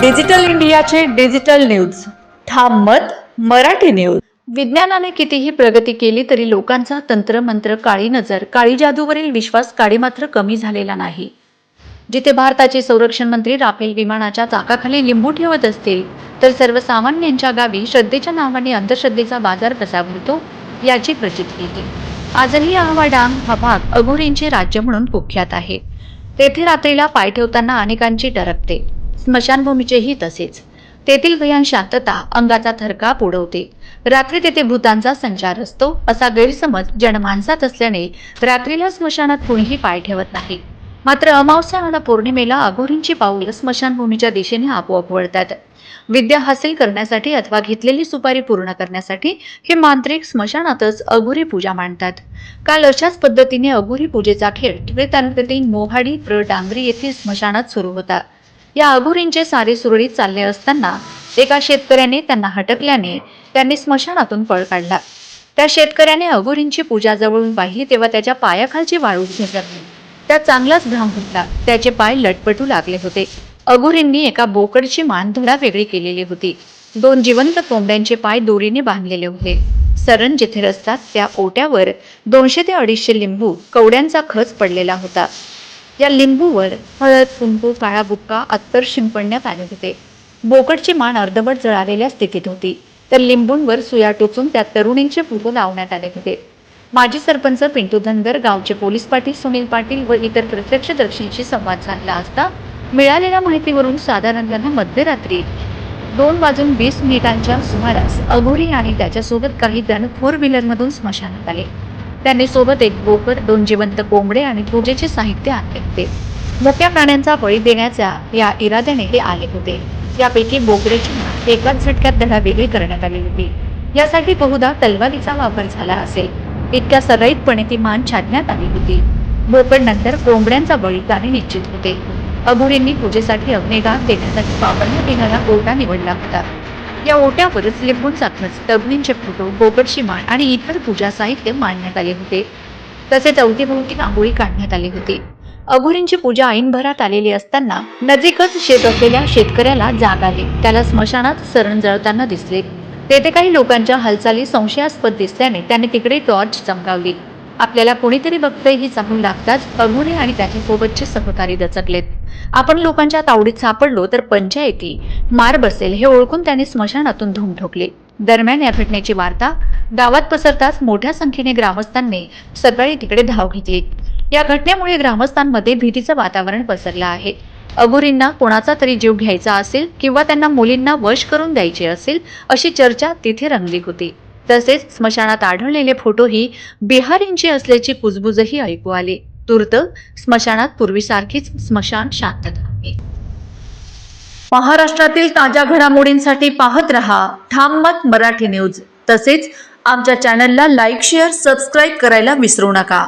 Digital इंडियाचे digital news. ठाम मत मराठी न्यूज. विज्ञानाने कितीही प्रगती केली तरी लोकांचा तंत्रमंत्र काळी नजर काळी जादूवरील विश्वास काळी मात्र कमी झालेला नाही. जिथे भारताचे संरक्षण मंत्री राफेल विमानाच्या चाकाखाली लिंबू ठेवत असतील तर सर्वसामान्यांच्या गावी श्रद्धेच्या नावाने अंधश्रद्धेचा बाजार कसा भरतो याची प्रचिती येते. आजही आवा डांग हा भाग अघोरींचे राज्य म्हणून कुख्यात आहे. तेथे रात्रीला पाय ठेवताना अनेकांची डरकते स्मशानभूमीचेही तसेच. तेथील भयान शांतता अंगाचा थरकाप उडवते. रात्री तेथे भूतांचा संचार असतो असा गैरसमज जनमानसात असल्याने रात्रीला स्मशानात कोणीही पाय ठेवत नाही. मात्र अमावस्या आणि पौर्णिमेला अघोरींची पाऊल स्मशानभूमीच्या दिशेने आपोआप वळतात. विद्या हासिल करण्यासाठी अथवा घेतलेली सुपारी पूर्ण करण्यासाठी हे मांत्रिक स्मशानातच अघोरी पूजा मांडतात. काल अशाच पद्धतीने अघोरी पूजेचा खेळ टिपरे तालुक्यातील मोहाडी प्र डांगरी येथील स्मशानात सुरू होता. या अभुरींचे सारे सुरळीत चालले असताना एका शेतकऱ्याने त्यांना हटकल्याने त्यांनी स्मशानातून पळ काढला. त्या शेतकऱ्याने अघुरींची पूजा जवळून पाहिली तेव्हा त्याच्या पायाखालची वाळू झेलली त्या चांगलाच भ्रम होता त्याचे पाय लटपटू लागले होते. अघोरींनी एका बोकडची मान धडा वेगळी केलेली होती. दोन जिवंत कोंबड्यांचे पाय दोरीने बांधलेले होते. सरण जिथे रस्तात त्या ओट्यावर दोनशे ते अडीचशे लिंबू कवड्यांचा खच पडलेला होता. या लिंबूवर हळद कुंकू काळा बुक्का अत्तर शिंपडण्यात आले होते. बोकडची मान अर्धवट जळालेल्या स्थितीत होती. तर लिंबूंवर सुया टोचून त्या तरुणींचे फोटो लावण्यात आले होते. माजी सरपंच पिंटू धनगर गावचे पोलीस पाटील सुनील पाटील व इतर प्रत्यक्षदर्शींशी संवाद साधला असता मिळालेल्या माहितीवरून साधारणपणे मध्यरात्री दोन वाजून वीस मिनिटांच्या सुमारास अघोरी आणि त्याच्यासोबत काही जण फोर व्हीलरमधून स्मशानात आले. त्यांनी सोबत एक बोकड दोन जिवंत कोंबडे आणि पूजेचे साहित्य आणले होते मोठ्या प्राण्यांचा बळी देण्याच्या या इराद्याने ते आले होते. यापैकी बोकड्याची एकाच झटक्यात धडा वेगळी करण्यात आली होती. यासाठी बहुधा तलवारीचा वापर झाला असेल. इतक्या सरळीतपणे ती मान छाडण्यात आली होती. बोकड नंतर कोंबड्यांचा बळी गाणे निश्चित होते. अघोरींनी पूजेसाठी अग्निदान देण्यासाठी वापरण्यात येणारा गोटा निवडला होता. या ओट्यावरच लिंबून खच तबनींचे फोटो बोकडची माळ आणि इतर पूजा साहित्य मांडण्यात आले होते. तसेच अवतीभोवती रांगोळी काढण्यात आली होती. अघोरींची पूजा ऐनभरात आलेली असताना नजीकच शेत असलेल्या शेतकऱ्याला जाग आली. त्याला स्मशानात सरण जळताना दिसले. तेथे काही लोकांच्या हालचाली संशयास्पद दिसल्याने त्याने तिकडे टॉर्च चमकावली. आपल्याला कोणीतरी बघतंय ही जाणून लागताच अघोरी आणि त्याच्यासोबतचे सहकारी दचकलेत. आपण लोकांच्या तावडीत सापडलो तर पंचायती मार बसेल हे ओळखून त्याने स्मशानातून धूम ठोकले. दरम्यान या घटनेची वार्ता गावात पसरताच मोठ्या संख्येने ग्रामस्थांनी सकाळी तिकडे धाव घेतली. या घटनेमुळे ग्रामस्थांमध्ये भीतीचं वातावरण पसरलं आहे. अघोरींना कोणाचा तरी जीव घ्यायचा असेल किंवा त्यांना मुलींना वश करून द्यायचे असेल अशी चर्चा तिथे रंगली होती. तसेच स्मशानात आढळलेले फोटोही बिहारींचे असल्याची कुजबुजही ऐकू आली. तूर्त स्मशानात पूर्वीसारखीच स्मशान शांतता आहे. महाराष्ट्रातील ताज्या घडामोडींसाठी पाहत रहा ठाम मत मराठी न्यूज. तसेच आमच्या चॅनलला लाईक शेअर सबस्क्राईब करायला विसरू नका.